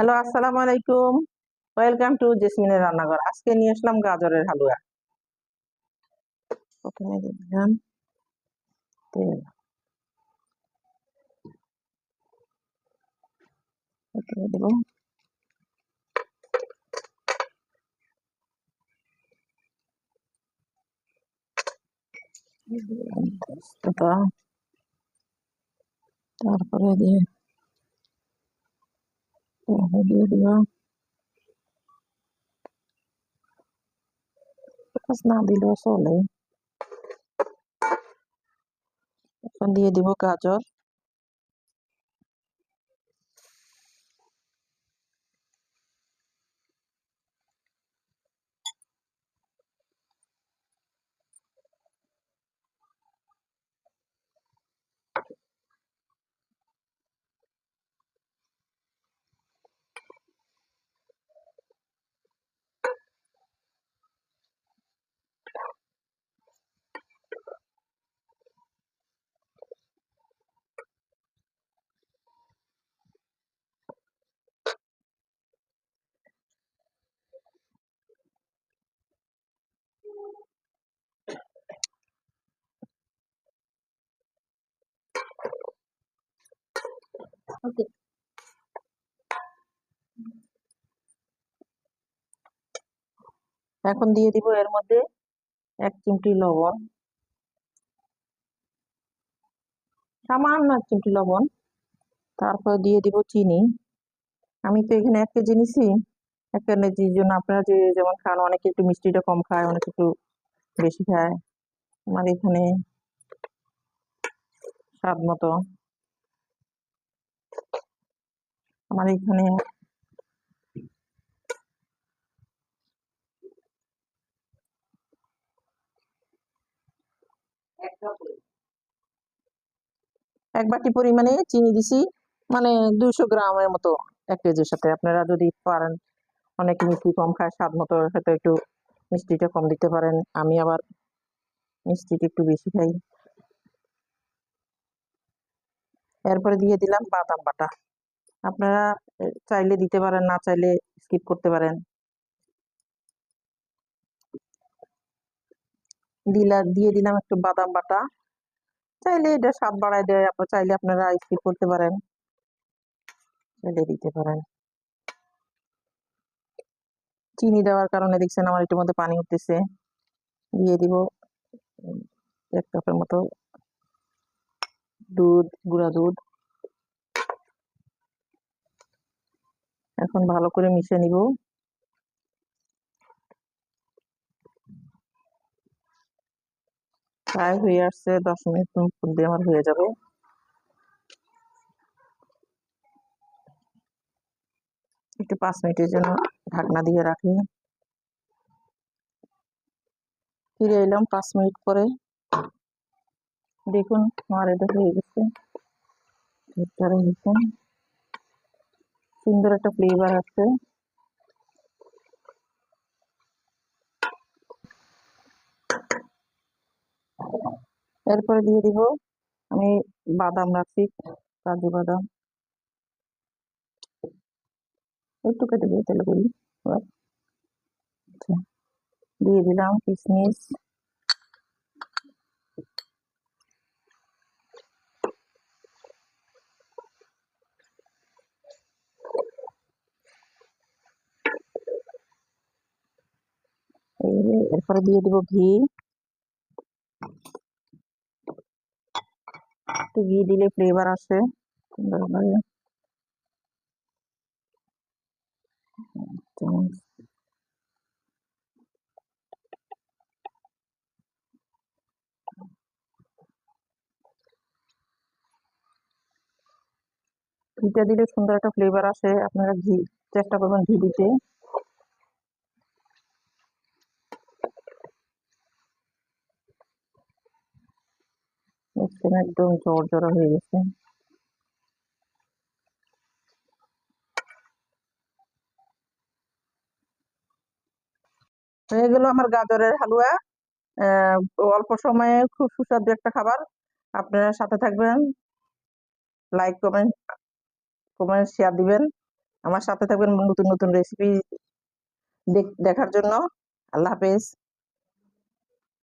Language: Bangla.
হ্যালো, আসসালামু আলাইকুম। ওয়েলকাম টু জেসমিনের রান্নাঘর। আজকে নিয়ে আসলাম গাজরের হালুয়া। প্রথমে দিলাম তেল। দেব তারপরে দিয়ে পেঁয়াজ দিয়ে দিলাম পেঁয়াজ না দিলেও চলে এখন দিয়ে দিব গাজর ওকে এখন দিয়ে দিব এর মধ্যে এক চিমটি লবণ। সামান্য এক চিমটি লবণ। তারপর দিয়ে দিব চিনি। আমি তো এখানে এক কেজি নিছি। এক কেজির জন্য আপনারা যে যেমন খান, অনেকে একটু মিষ্টিটা কম খায়, অনেকে একটু বেশি খায়। আমার এখানে স্বাদ মতো আমার এখানে এক বাটি পরিমাণে চিনি দিছি মানে দুইশো গ্রামের মতো, এক কেজির সাথে। আপনারা যদি পারেন, অনেক মিষ্টি কম খায়, স্বাদ মতো হয়তো একটু মিষ্টিটা কম দিতে পারেন। আমি আবার মিষ্টিটা একটু বেশি খাই। এরপরে দিয়ে দিলাম বাদাম বাটা। আপনারা চাইলে দিতে পারেন, না চাইলে স্কিপ করতে পারেন। দিলা, দিয়ে দিলাম একটু বাদাম বাটা। চাইলে এটা স্বাদ বাড়ায় দেয় আপনার চাইলে আপনারা স্কিপ করতে পারেন। চাইলে দিতে পারেন। চিনি দেওয়ার কারণে দেখছেন আমার একটু মধ্যে পানি উঠতেছে। দিয়ে দিব এক কাপের মতো দুধ, গুঁড়া দুধ। এখন ভালো করে মিশে নিব। প্রায় হয়ে আসছে দশ মিনিট মধ্যে আমার হয়ে যাবে। একটু পাঁচ মিনিটের জন্য ঢাকনা দিয়ে রাখি। ফিরে এলাম পাঁচ মিনিট পরে। দেখুন, আমার এটা হয়ে গেছে। দেখুন। সুন্দর একটা ফ্লেভার আছে। এরপরে দিয়ে দিব আমি বাদাম রাখছি, কাজু বাদাম। একটু কেটে দিয়ে তেলে করি আচ্ছা দিয়ে দিলাম কিশমিশ এরপরে দিয়ে দিব ঘি একটু ঘি দিলে ফ্লেভার আসে সুন্দরভাবে ঘিটা দিলে সুন্দর একটা ফ্লেভার আসে আপনারা ঘি চেষ্টা করবেন ঘি দিতে দেখছেন, একদম জ্বর জ্বর হয়ে গেছে। হয়ে গেল আমার গাজরের হালুয়া। অল্প সময়ে খুব সুস্বাদু একটা খাবার। আপনারা সাথে থাকবেন। লাইক কমেন্ট কমেন্ট শেয়ার দিবেন। আমার সাথে থাকবেন নতুন নতুন রেসিপি দেখার জন্য। আল্লাহ হাফেজ।